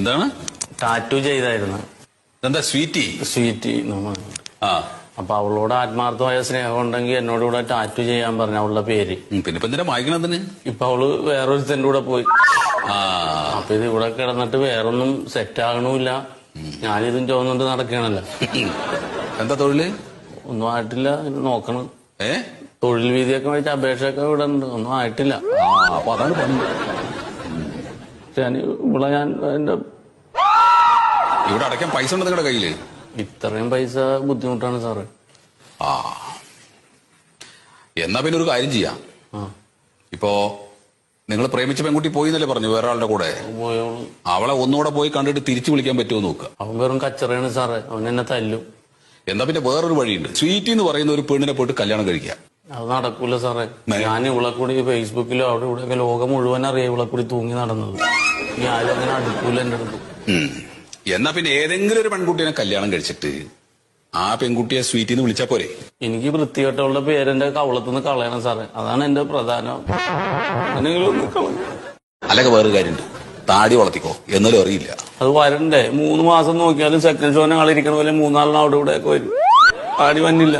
എന്താണ്? ടാറ്റു ചെയ്തായിരുന്നു. എന്താ സ്വീറ്റി? സ്വീറ്റി ആ. അപ്പൊ അവളോട് ആത്മാർത്ഥമായ സ്നേഹം ഉണ്ടെങ്കിൽ എന്നോട് കൂടെ ടാറ്റു ചെയ്യാൻ പറഞ്ഞു അവളുടെ പേര്. പിന്നെ ഇപ്പൊ എന്തിനാ വായിക്കണതിന് ഇപ്പൊ അവൾ വേറൊരുത്തന്റെ കൂടെ പോയി. അപ്പൊ ഇത് ഇവിടെ കിടന്നിട്ട് വേറൊന്നും സെറ്റ് ആകണമില്ല. ഞാനിതും ചോന്നുകൊണ്ട് നടക്കണല്ലോ. എന്താ തൊഴിൽ? ഒന്നും ആയിട്ടില്ല നോക്കണം. ഏ? തൊഴിൽ വീതിയൊക്കെ വെച്ച് അപേക്ഷയൊക്കെ ഇവിടെ ഉണ്ട് ഒന്നും ആയിട്ടില്ല. അപ്പൊ അതാണ് ഞാൻ ഇവിടെ ഞാൻ എന്റെ ഇവിടെ അടയ്ക്കാൻ പൈസ ഉണ്ട് നിങ്ങളുടെ കയ്യിൽ? ഇത്രയും പൈസ ബുദ്ധിമുട്ടാണ് സാറ്. ആ. എന്നാ പിന്നെ ഒരു കാര്യം ചെയ്യാം. ആ. ഇപ്പോ നിങ്ങൾ പ്രേമിച്ച പെൺകുട്ടി പോയി എന്നല്ലേ പറഞ്ഞു വേറെ ആളുടെ കൂടെ പോയോളൂ. അവളെ ഒന്നുകൂടെ പോയി കണ്ടിട്ട് തിരിച്ചു വിളിക്കാൻ പറ്റുമോ നോക്കുക അവൻ വെറും കച്ചറയാണ് സാറേ. അവൻ എന്നെ തല്ലും. എന്നാ പിന്നെ വേറൊരു വഴിയുണ്ട്. സ്വീറ്റി എന്ന് പറയുന്ന ഒരു പെണ്ണിനെ പോയിട്ട് കല്യാണം കഴിക്കുക അത് നടക്കൂല സാറേ. ഞാൻ ഇവളെ കൂടി ഫേസ്ബുക്കിലോ അവിടെ ഇവിടെ ഒക്കെ ലോകം മുഴുവൻ അറിയാം ഇവളെ കൂടി തൂങ്ങി നടന്നത്. ഞാനും അങ്ങനെ അടുക്കൂല എന്റെ അടുത്ത്. എന്നാ പിന്നെ ഏതെങ്കിലും ഒരു പെൺകുട്ടിനെ കല്യാണം കഴിച്ചിട്ട് ആ പെൺകുട്ടിയെ സ്വീറ്റിൽ നിന്ന് വിളിച്ചാ പോരെ? എനിക്ക് വൃത്തികെട്ടവളുടെ പേരെന്റെ കവളത്തുനിന്ന് കളയണം സാറേ. അതാണ് എന്റെ പ്രധാനം. അല്ലെങ്കിൽ വേറൊരു കാര്യമുണ്ട്. താടി വളർത്തിക്കോ. എന്നാലും അറിയില്ല. അത് വരണ്ടേ? മൂന്ന് മാസം നോക്കിയാലും സെക്കൻഡ് ഷോനെ ആളിരിക്കണ പോലെ മൂന്നാളിനും അവിടെ ഇവിടെ ഒക്കെ വരും. ആടി വന്നില്ല.